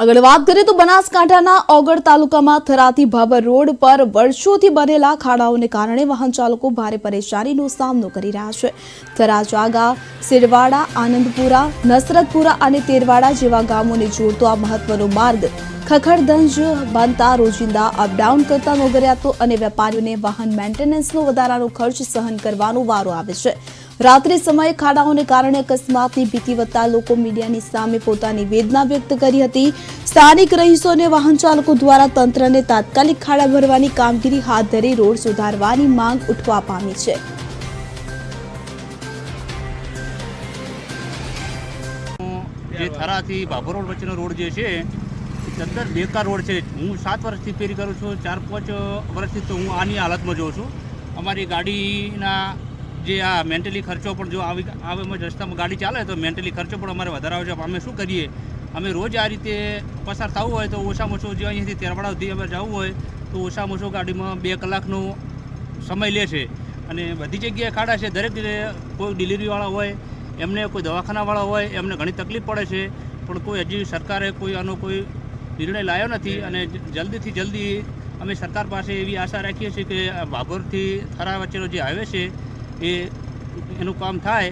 આગળ વાત કરીએ તો બનાસકાંઠાના ઓગળ તાલુકામાં થરાથી ભાભર રોડ પર વર્ષોથી બનેલા ખાડાઓને કારણે વાહન ચાલકો ભારે પરેશાનીનો સામનો કરી રહ્યા છે. થરા જાગા સિરવાડા આનંદપુરા, નસરતપુરા અને તેરવાડા જેવા ગામોને જોડતો આ મહત્વનો માર્ગ ખખડધંજ બનતા રોજિંદા અપડાઉન કરતા નોગરિયાતો અને વેપારીઓને વાહન મેન્ટેનન્સનો વધારાનો ખર્ચ સહન કરવાનો વારો આવે છે. રાત્રિ સમયે ખાડાઓને કારણે અકસ્માતની ભીતિ વધતા લોકો મીડિયાની સામે પોતાની વેદના વ્યક્ત કરી હતી. સ્થાનિક રહીશો અને વાહન ચાલકો દ્વારા તંત્રને તાત્કાલિક ખાડા ભરવાની કામગીરી હાથ ધરી રોડ સુધારવાની માંગ ઉઠવા પામી છે. જે થરાથી ભાભર રોડ વચ્ચેનો રોડ જે છે તદ્દન બેકાર રોડ છે. હું સાત વર્ષથી ફેરી કરું છું, ચાર પાંચ વર્ષથી તો હું આની હાલતમાં જોઉં છું. અમારી ગાડીના જે આ મેન્ટલી ખર્ચો પણ જો આવી આવે રસ્તામાં ગાડી ચાલે તો મેન્ટલી ખર્ચો પણ અમારે વધારે આવે છે. અમે શું કરીએ? અમે રોજ આ રીતે પસાર થવું હોય તો ઓછામાં ઓછું જે અહીંયાથી તેરવાડા સુધી અમે જવું હોય તો ઓછામાં ઓછું ગાડીમાં બે કલાકનો સમય લે છે. અને બધી જગ્યાએ ખાડા છે. દરેક કોઈ ડિલિવરીવાળા હોય એમને કોઈ દવાખાનાવાળા હોય એમને ઘણી તકલીફ પડે છે. પણ કોઈ હજી સરકારે કોઈ આનો કોઈ નિર્ણય લાવ્યો નથી અને જલ્દીથી જલ્દી અમે સરકાર પાસે એવી આશા રાખીએ છીએ કે ભાભોરથી થરા વચ્ચેનો જે હાઈવે છે એ એનું કામ થાય